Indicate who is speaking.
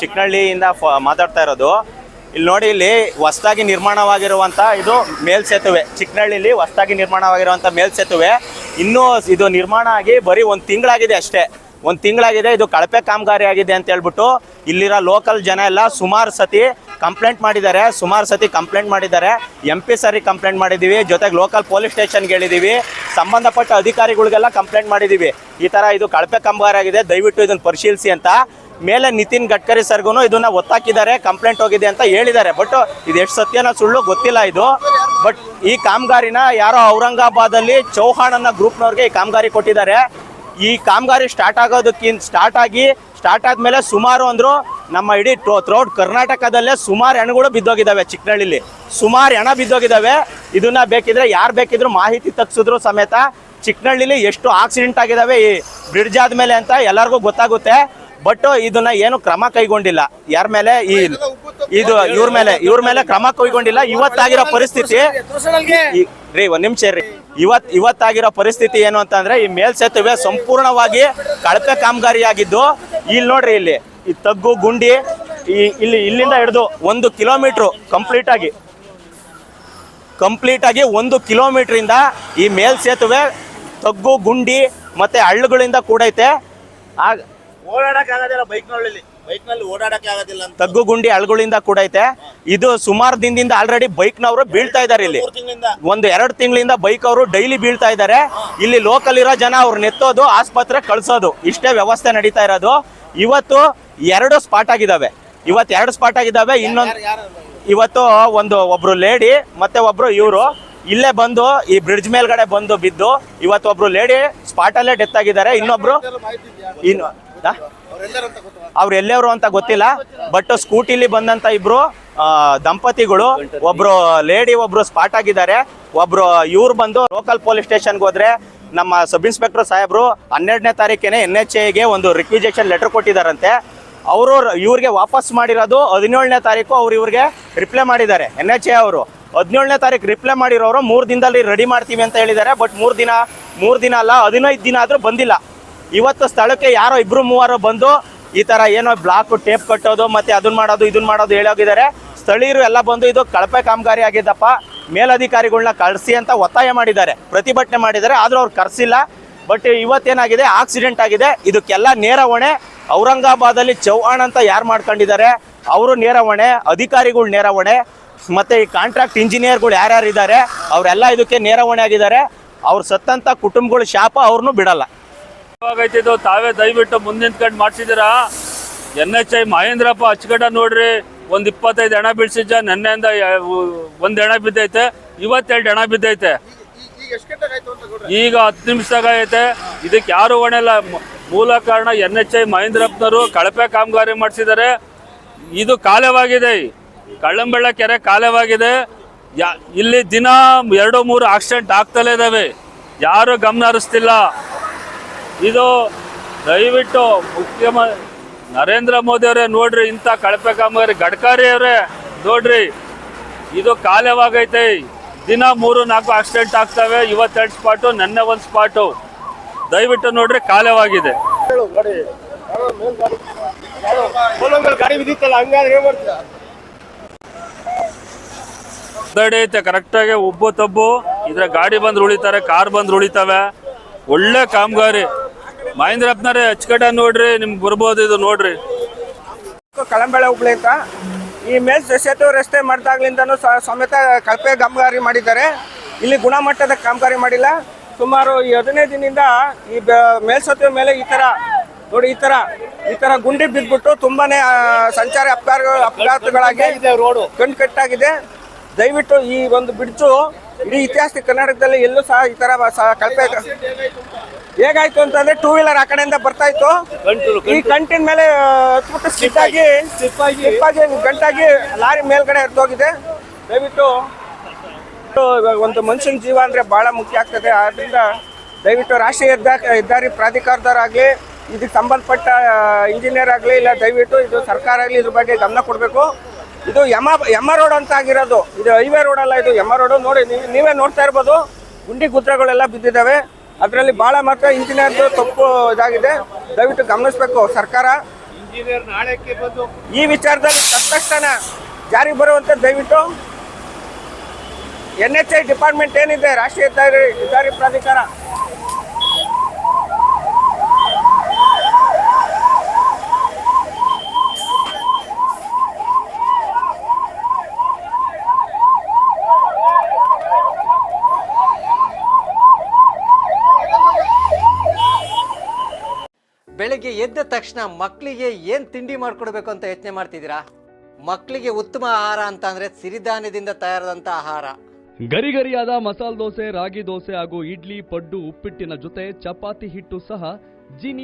Speaker 1: ಚಿಕ್ಕನಹಳ್ಳಿಯಿಂದ ಮಾತಾಡ್ತಾ ಇರೋದು. ಇಲ್ಲಿ ನೋಡಿ, ಇಲ್ಲಿ ಹೊಸದಾಗಿ ನಿರ್ಮಾಣವಾಗಿರುವಂಥ ಇದು ಮೇಲ್ಸೇತುವೆ. ಚಿಕ್ಕನಹಳ್ಳಿಲಿ ಹೊಸದಾಗಿ ನಿರ್ಮಾಣವಾಗಿರುವಂಥ ಮೇಲ್ಸೇತುವೆ. ಇನ್ನೂ ಇದು ನಿರ್ಮಾಣ ಆಗಿ ಬರೀ ಒಂದು ತಿಂಗಳಾಗಿದೆ ಅಷ್ಟೇ. ಒಂದು ತಿಂಗಳಾಗಿದೆ, ಇದು ಕಳಪೆ ಕಾಮಗಾರಿ ಆಗಿದೆ ಅಂತ ಹೇಳ್ಬಿಟ್ಟು ಇಲ್ಲಿರೋ ಲೋಕಲ್ ಜನ ಎಲ್ಲ ಸುಮಾರು ಸತಿ ಕಂಪ್ಲೇಂಟ್ ಮಾಡಿದ್ದಾರೆ. ಸುಮಾರು ಸತಿ ಕಂಪ್ಲೇಂಟ್ ಮಾಡಿದ್ದಾರೆ. ಎಂ ಪಿ ಸರಿ ಕಂಪ್ಲೇಂಟ್ ಮಾಡಿದ್ದೀವಿ. ಜೊತೆಗೆ ಲೋಕಲ್ ಪೊಲೀಸ್ ಸ್ಟೇಷನ್ಗೆ ಹೇಳಿದ್ದೀವಿ. ಸಂಬಂಧಪಟ್ಟ ಅಧಿಕಾರಿಗಳಿಗೆಲ್ಲ ಕಂಪ್ಲೇಂಟ್ ಮಾಡಿದ್ದೀವಿ. ಈ ಥರ ಇದು ಕಳಪೆ ಕಾಮಗಾರಿ ಆಗಿದೆ ದಯವಿಟ್ಟು ಇದನ್ನು ಪರಿಶೀಲಿಸಿ ಅಂತ. ಮೇಲೆ ನಿತಿನ್ ಗಡ್ಕರಿ ಸರ್ಗೂ ಇದನ್ನ ಒತ್ತಾಕಿದ್ದಾರೆ, ಕಂಪ್ಲೇಂಟ್ ಹೋಗಿದೆ ಅಂತ ಹೇಳಿದ್ದಾರೆ. ಬಟ್ ಇದು ಎಷ್ಟು ಸತ್ಯನ ಸುಳ್ಳು ಗೊತ್ತಿಲ್ಲ ಇದು. ಬಟ್ ಈ ಕಾಮಗಾರಿನ ಯಾರೋ ಔರಂಗಾಬಾದಲ್ಲಿ ಚೌಹಾಣ್ ಅನ್ನೋ ಗ್ರೂಪ್ನವ್ರಿಗೆ ಈ ಕಾಮಗಾರಿ ಕೊಟ್ಟಿದ್ದಾರೆ. ಈ ಕಾಮಗಾರಿ ಸ್ಟಾರ್ಟ್ ಆಗೋದಕ್ಕಿಂತ ಸ್ಟಾರ್ಟ್ ಆಗಿ ಸ್ಟಾರ್ಟ್ ಆದ್ಮೇಲೆ ಸುಮಾರು ಅಂದ್ರು ನಮ್ಮ ಇಡೀ ಥ್ರೌಟ್ ಕರ್ನಾಟಕದಲ್ಲೇ ಸುಮಾರು ಹೆಣಗಳು ಬಿದ್ದೋಗಿದ್ದಾವೆ ಚಿಕ್ಕನಹಳ್ಳಿಲಿ ಸುಮಾರು ಹೆಣ ಬಿದ್ದೋಗಿದ್ದಾವೆ. ಇದನ್ನ ಬೇಕಿದ್ರೆ ಯಾರು ಬೇಕಿದ್ರು ಮಾಹಿತಿ ತಗ್ಸಿದ್ರು ಸಮೇತ ಚಿಕ್ಕನಹಳ್ಳಿಲಿ ಎಷ್ಟು ಆಕ್ಸಿಡೆಂಟ್ ಆಗಿದಾವೆ ಈ ಬ್ರಿಡ್ಜ್ ಆದ್ಮೇಲೆ ಅಂತ ಎಲ್ಲರಿಗೂ ಗೊತ್ತಾಗುತ್ತೆ. ಬಟ್ ಇದನ್ನ ಏನು ಕ್ರಮ ಕೈಗೊಂಡಿಲ್ಲ. ಯಾರ ಮೇಲೆ? ಈ ಇದು ಇವ್ರ ಮೇಲೆ. ಇವ್ರ ಮೇಲೆ ಕ್ರಮ ಕೈಗೊಂಡಿಲ್ಲ. ಇವತ್ತಾಗಿರೋ ಪರಿಸ್ಥಿತಿ ರೀ, ಒಂದ್ ನಿಮಿಷ ರೀ ಇವತ್ ಇವತ್ತಾಗಿರೋ ಪರಿಸ್ಥಿತಿ ಏನು ಅಂತಂದ್ರೆ, ಈ ಮೇಲ್ಸೇತುವೆ ಸಂಪೂರ್ಣವಾಗಿ ಕಳಪೆ ಕಾಮಗಾರಿಯಾಗಿದ್ದು ಇಲ್ಲಿ ನೋಡ್ರಿ ಇಲ್ಲಿ. ಈ ತಗ್ಗು, ಗುಂಡಿ, ಈ ಇಲ್ಲಿ ಇಲ್ಲಿಂದ ಹಿಡಿದು ಒಂದು ಕಿಲೋಮೀಟ್ರು ಕಂಪ್ಲೀಟ್ ಆಗಿ ಕಂಪ್ಲೀಟ್ ಆಗಿ ಒಂದು ಕಿಲೋಮೀಟರ್ ಇಂದ ಈ ಮೇಲ್ಸೇತುವೆ ತಗ್ಗು, ಗುಂಡಿ ಮತ್ತೆ ಹಳ್ಳುಗಳಿಂದ ಕೂಡೈತೆ. ಆಗ
Speaker 2: ಓಡಾಡಕ್ ಆಗೋದಿಲ್ಲ ಬೈಕ್ನಲ್ಲಿ ಬೈಕ್ನಲ್ಲಿ ಓಡಾಡಕ್ ಆಗೋದಿಲ್ಲ ಅಂತ.
Speaker 1: ತಗ್ಗು ಗುಂಡಿ ಅಳಗಳಿಂದ ಕೂಡ ಐತೆ. ಇದು ಸುಮಾರು ದಿನದಿಂದ ಆಲ್ರೆಡಿ ಬೈಕ್ನವರು ಬೀಳ್ತಾ ಇದ್ದಾರೆ ಇಲ್ಲಿ.
Speaker 2: ಒಂದ್ ತಿಂಗಳಿಂದ.
Speaker 1: ಒಂದು ಎರಡು ತಿಂಗಳಿಂದ ಬೈಕ್ ಅವರು ಡೈಲಿ ಬೀಳ್ತಾ ಇದ್ದಾರೆ ಇಲ್ಲಿ ಲೋಕಲ್ ಇರೋ ಜನ ಅವ್ರು ನೆತ್ತೋದು ಆಸ್ಪತ್ರೆ ಕಳ್ಸೋದು. ಇಷ್ಟೇ ವ್ಯವಸ್ಥೆ ನಡೀತಾ ಇರೋದು. ಇವತ್ತು ಎರಡು ಸ್ಪಾಟ್ ಆಗಿದಾವೆ. ಇವತ್ತು ಎರಡು ಸ್ಪಾಟ್ ಆಗಿದಾವೆ. ಇನ್ನೊಂದು ಇವತ್ತು ಒಂದು ಒಬ್ರು ಲೇಡಿ ಮತ್ತೆ ಒಬ್ರು ಇವರು. ಇಲ್ಲೇ ಬಂದು ಈ ಬ್ರಿಡ್ಜ್ ಮೇಲ್ಗಡೆ ಬಂದು ಬಿದ್ದು ಇವತ್ತು ಒಬ್ರು ಲೇಡಿ ಸ್ಪಾಟ್ ಅಲ್ಲೇ ಡೆತ್ ಆಗಿದ್ದಾರೆ. ಇನ್ನೊಬ್ರು ಇನ್ನು? ಅವ್ರು ಎಲ್ಲೆವ್ರು ಅಂತ ಗೊತ್ತಿಲ್ಲ. ಬಟ್ ಸ್ಕೂಟಿಲಿ ಬಂದಂತ ಇಬ್ರು ದಂಪತಿಗಳು, ಒಬ್ರು ಲೇಡಿ ಒಬ್ರು ಸ್ಪಾಟ್ ಆಗಿದ್ದಾರೆ. ಒಬ್ರು, ಇವ್ರು ಬಂದು ಲೋಕಲ್ ಪೊಲೀಸ್ ಸ್ಟೇಷನ್ಗೆ ಹೋದ್ರೆ ನಮ್ಮ ಸಬ್ ಇನ್ಸ್ಪೆಕ್ಟರ್ ಸಾಹೇಬ್ರು ಹನ್ನೆರಡನೇ ತಾರೀಕೇನೆ ಎನ್ ಎಚ್ ಎಗೆ ಒಂದು ರಿಕ್ವಿಜೇಷನ್ ಲೆಟರ್ ಕೊಟ್ಟಿದ್ದಾರಂತೆ. ಅವರು ಇವ್ರಿಗೆ ವಾಪಸ್ ಮಾಡಿರೋದು ಹದಿನೇಳನೇ ತಾರೀಕು ಅವ್ರು ಇವ್ರಿಗೆ ರಿಪ್ಲೈ ಮಾಡಿದ್ದಾರೆ. ಎನ್ ಎಚ್ ಎ ಅವರು. ಹದಿನೇಳನೇ ತಾರೀಕು ರಿಪ್ಲೈ ಮಾಡಿರೋರು ಮೂರು ದಿನದಲ್ಲಿ ರೆಡಿ ಮಾಡ್ತೀವಿ ಅಂತ ಹೇಳಿದ್ದಾರೆ. ಬಟ್ ಮೂರು ದಿನ ಮೂರು ದಿನ ಅಲ್ಲ, ಹದಿನೈದು ದಿನ ಆದರೂ ಬಂದಿಲ್ಲ. ಇವತ್ತು ಸ್ಥಳಕ್ಕೆ ಯಾರೋ ಇಬ್ರು ಮೂವರು ಬಂದು ಈ ತರ ಏನೋ ಬ್ಲಾಕ್ ಟೇಪ್ ಕಟ್ಟೋದು, ಮತ್ತೆ ಅದನ್ನ ಮಾಡೋದು ಇದನ್ನ ಮಾಡೋದು ಹೇಳೋಗಿದ್ದಾರೆ. ಸ್ಥಳೀಯರು ಎಲ್ಲ ಬಂದು ಇದು ಕಳಪೆ ಕಾಮಗಾರಿ ಆಗಿದ್ದಪ್ಪ. ಮೇಲಧಿಕಾರಿಗಳನ್ನ ಕಳಿಸಿ ಅಂತ ಒತ್ತಾಯ ಮಾಡಿದ್ದಾರೆ, ಪ್ರತಿಭಟನೆ ಮಾಡಿದ್ದಾರೆ, ಆದ್ರೂ ಅವ್ರು ಕರ್ಸಿಲ್ಲ. ಬಟ್ ಇವತ್ತೇನಾಗಿದೆ ಆಕ್ಸಿಡೆಂಟ್ ಆಗಿದೆ. ಇದಕ್ಕೆಲ್ಲ ನೇರ ಹೊಣೆ. ಔರಂಗಾಬಾದಲ್ಲಿ ಚೌಹಾಣ್ ಅಂತ ಯಾರು ಮಾಡ್ಕೊಂಡಿದ್ದಾರೆ, ಅವರು ನೇರ ಹೊಣೆ, ಅಧಿಕಾರಿಗಳು ನೇರ ಹೊಣೆ. ಮತ್ತೆ ಈ ಕಾಂಟ್ರಾಕ್ಟ್ ಇಂಜಿನಿಯರ್ಗಳು ಯಾರ್ಯಾರು ಇದ್ದಾರೆ ಅವರೆಲ್ಲ ಇದಕ್ಕೆ ನೇರ ಹೊಣೆ ಆಗಿದ್ದಾರೆ. ಅವ್ರು ಸತ್ತಂತ ಕುಟುಂಬಗಳು ಶಾಪ ಅವ್ರನ್ನೂ ಬಿಡಲ್ಲ.
Speaker 3: ಇದು ತಾವೇ ದಯವಿಟ್ಟು ಮುಂದೆ ನಿಂತ್ಕೊಂಡು ಮಾಡ್ಸಿದ್ದೀರಾ ಎನ್ ಎಚ್ ಐ ಮಹೇಂದ್ರಪ್ಪ ಅಚ್ಚಗಡ ನೋಡ್ರಿ, ಒಂದ್ ಇಪ್ಪತ್ತೈದು ಹೆಣ ಬಿಡಿಸಿದ್ದ ನೆನ್ನೆಯಿಂದ ಒಂದ್ ಹೆಣ ಬಿದ್ದೈತೆ, ಇವತ್ತೆರಡು ಹೆಣ ಬಿದ್ದೈತೆ. ಈಗ ಹತ್ತು ನಿಮಿಷದಾಗ ಐತೆ ಇದಕ್ಕೆ ಯಾರು ಹೊಣೆ ಇಲ್ಲ ಮೂಲ ಕಾರಣ ಎನ್ ಎಚ್ ಐ ಮಹೇಂದ್ರಪ್ಪನವರು ಕಳಪೆ ಕಾಮಗಾರಿ ಮಾಡಿಸಿದ್ದಾರೆ. ಇದು ಕಾಲವಾಗಿದೆ. ಕಳ್ಳಂಬೆಳ್ಳ ಕೆರೆ ಕಾಲವಾಗಿದೆ. ಇಲ್ಲಿ ದಿನ ಎರಡು ಮೂರು ಆಕ್ಸಿಡೆಂಟ್ ಆಗ್ತಲೇ ಇದಾವೆ. ಯಾರು ಗಮನ ಹರಿಸ್ತಿಲ್ಲ. ಇದು ದಯವಿಟ್ಟು ಮುಖ್ಯಮ ನರೇಂದ್ರ ಮೋದಿ ಅವರೇ ನೋಡ್ರಿ, ಇಂಥ ಕಳಪೆ ಕಾಮಗಾರಿ. ಗಡ್ಕರಿ ಅವರೇ ನೋಡ್ರಿ, ಇದು ಕಾಲವಾಗೈತೆ ದಿನ ಮೂರು, ನಾಲ್ಕು ಆಕ್ಸಿಡೆಂಟ್ ಆಗ್ತವೆ. ಇವತ್ತೆರಡು ಸ್ಪಾಟು ನೆನ್ನೆ ಒಂದು ಸ್ಪಾಟು ದಯವಿಟ್ಟು ನೋಡ್ರಿ ಕಾಲವಾಗಿದೆ ಐತೆ ಕರೆಕ್ಟಾಗಿ ಉಬ್ಬು, ತಬ್ಬು. ಇದ್ರೆ ಗಾಡಿ ಬಂದ್ರೆ ಉಳಿತಾರೆ, ಕಾರ್ ಬಂದ್ರೆ ಉಳಿತಾವೆ. ಒಳ್ಳೆ ಕಾಮಗಾರಿ. ಮಹೇಂದ್ರಪ್ಪನವ್ರೆ ಅಚ್ಚಕಡೆ ನೋಡ್ರಿ ನಿಮ್ಗೆ ಬರ್ಬೋದು ಇದು ನೋಡ್ರಿ.
Speaker 4: ಕಳಂಬೆಳೆ ಹುಬ್ಳಿ ಅಂತ. ಈ ಮೇಲ್ ಸೇತು ರಸ್ತೆ ಮಾಡಿದಾಗ್ಲಿಂದನೂ ಸ- ಸಮೇತ ಕಳಪೆ ಕಾಮಗಾರಿ ಮಾಡಿದ್ದಾರೆ. ಇಲ್ಲಿ ಗುಣಮಟ್ಟದ ಕಾಮಗಾರಿ ಮಾಡಿಲ್ಲ. ಸುಮಾರು ಈ ಹದಿನೈದು ದಿನದಿಂದ ಈ ಮೇಲ್ಸೇತುವೆ ಮೇಲೆ ಈ ತರ ನೋಡಿ ಈ ತರ ಈ ತರ ಗುಂಡಿ ಬಿದ್ದುಬಿಟ್ಟು ತುಂಬಾನೇ ಸಂಚಾರ ಸಂಚಾರಿ ಅಪಘಾತ ಅಪಘಾತಗಳಾಗಿ
Speaker 2: ರೋಡು.
Speaker 4: ಕಣ್ ಕಟ್ಟಾಗಿದೆ ದಯವಿಟ್ಟು ಈ ಒಂದು ಬಿಡ್ಸು ಇಡೀ ಇತಿಹಾಸ ಕರ್ನಾಟಕದಲ್ಲಿ ಎಲ್ಲೂ ಸಹ ಈ ತರ ಕಲ್ಪೆ ಕಳಪೆ ಹೇಗಾಯ್ತು ಅಂತಂದ್ರೆ ಟೂ ವೀಲರ್ ಆ ಕಡೆಯಿಂದ ಬರ್ತಾ ಇತ್ತು. ಈ ಕಂಟಿನ ಮೇಲೆ ಹತ್ಬಿಟ್ಟು ಸ್ಲಿಪ್ ಆಗಿ ಸ್ಲಿಪ್ ಆಗಿ. ಗಂಟಾಗಿ ಲಾರಿ ಮೇಲ್ಗಡೆ ಹೋಗಿದೆ ದಯವಿಟ್ಟು ಒಂದು ಮನುಷ್ಯನ ಜೀವ ಅಂದ್ರೆ ಬಹಳ ಮುಖ್ಯ ಆಗ್ತದೆ. ಆದ್ರಿಂದ ದಯವಿಟ್ಟು ರಾಷ್ಟ್ರೀಯ ಹೆದ್ದಾರಿ ಪ್ರಾಧಿಕಾರದವರಾಗಲಿ ಇದಕ್ಕೆ ಸಂಬಂಧಪಟ್ಟ ಇಂಜಿನಿಯರ್ ಆಗಲಿ ಇಲ್ಲ ದಯವಿಟ್ಟು ಇದು ಸರ್ಕಾರ ಆಗಲಿ ಇದ್ರ ಬಗ್ಗೆ ಗಮನ ಕೊಡಬೇಕು. ಇದು ಯಮ ಯಮ ರೋಡ್ ಅಂತ ಆಗಿರೋದು. ಇದು ಹೈವೇ ರೋಡ್ ಅಲ್ಲ ಇದು ಯಮ ರೋಡ್. ನೋಡಿ ನೀವು ನೀವೇ ನೋಡ್ತಾ ಇರ್ಬೋದು. ಗುಂಡಿ ಗುದ್ರಗಳೆಲ್ಲ ಬಿದ್ದಿದ್ದಾವೆ ಅದರಲ್ಲಿ ಭಾಳ ಮಾತ್ರ ಇಂಜಿನಿಯರ್ದು ತಪ್ಪು ಇದಾಗಿದೆ. ದಯವಿಟ್ಟು ಗಮನಿಸಬೇಕು ಸರ್ಕಾರ.
Speaker 2: ಇಂಜಿನಿಯರ್ ನಾಳೆಕ್ಕೆ ಬಂದು
Speaker 4: ಈ ವಿಚಾರದಲ್ಲಿ ತಕ್ಷಣ ಜಾರಿಗೆ ಬರುವಂತೆ ದಯವಿಟ್ಟು ಎನ್ ಎಚ್ ಐ ಡಿಪಾರ್ಟ್ಮೆಂಟ್ ಏನಿದೆ ರಾಷ್ಟ್ರೀಯ ಹೆದ್ದಾರಿ ಹೆದ್ದಾರಿ ಪ್ರಾಧಿಕಾರ
Speaker 5: ಎದ್ದ ತಕ್ಷಣ ಮಕ್ಕಳಿಗೆ ಏನು ತಿಂಡಿ ಮಾಡಿಕೊಡ್ಬೇಕು ಅಂತ ಯೋಚನೆ ಮಾಡ್ತಿದ್ದೀರಾ? ಮಕ್ಕಳಿಗೆ ಉತ್ತಮ ಆಹಾರ ಅಂತ ಅಂದರೆ ಸಿರಿಧಾನ್ಯದಿಂದ ತಯಾರಾದಂಥ ಆಹಾರ.
Speaker 6: ಗರಿಗರಿಯಾದ ಮಸಾಲೆ ದೋಸೆ, ರಾಗಿ ದೋಸೆ ಹಾಗೂ ಇಡ್ಲಿ, ಪಡ್ಡು, ಉಪ್ಪಿಟ್ಟಿನ ಜೊತೆ ಚಪಾತಿ ಹಿಟ್ಟು ಸಹ ಜೀನಿ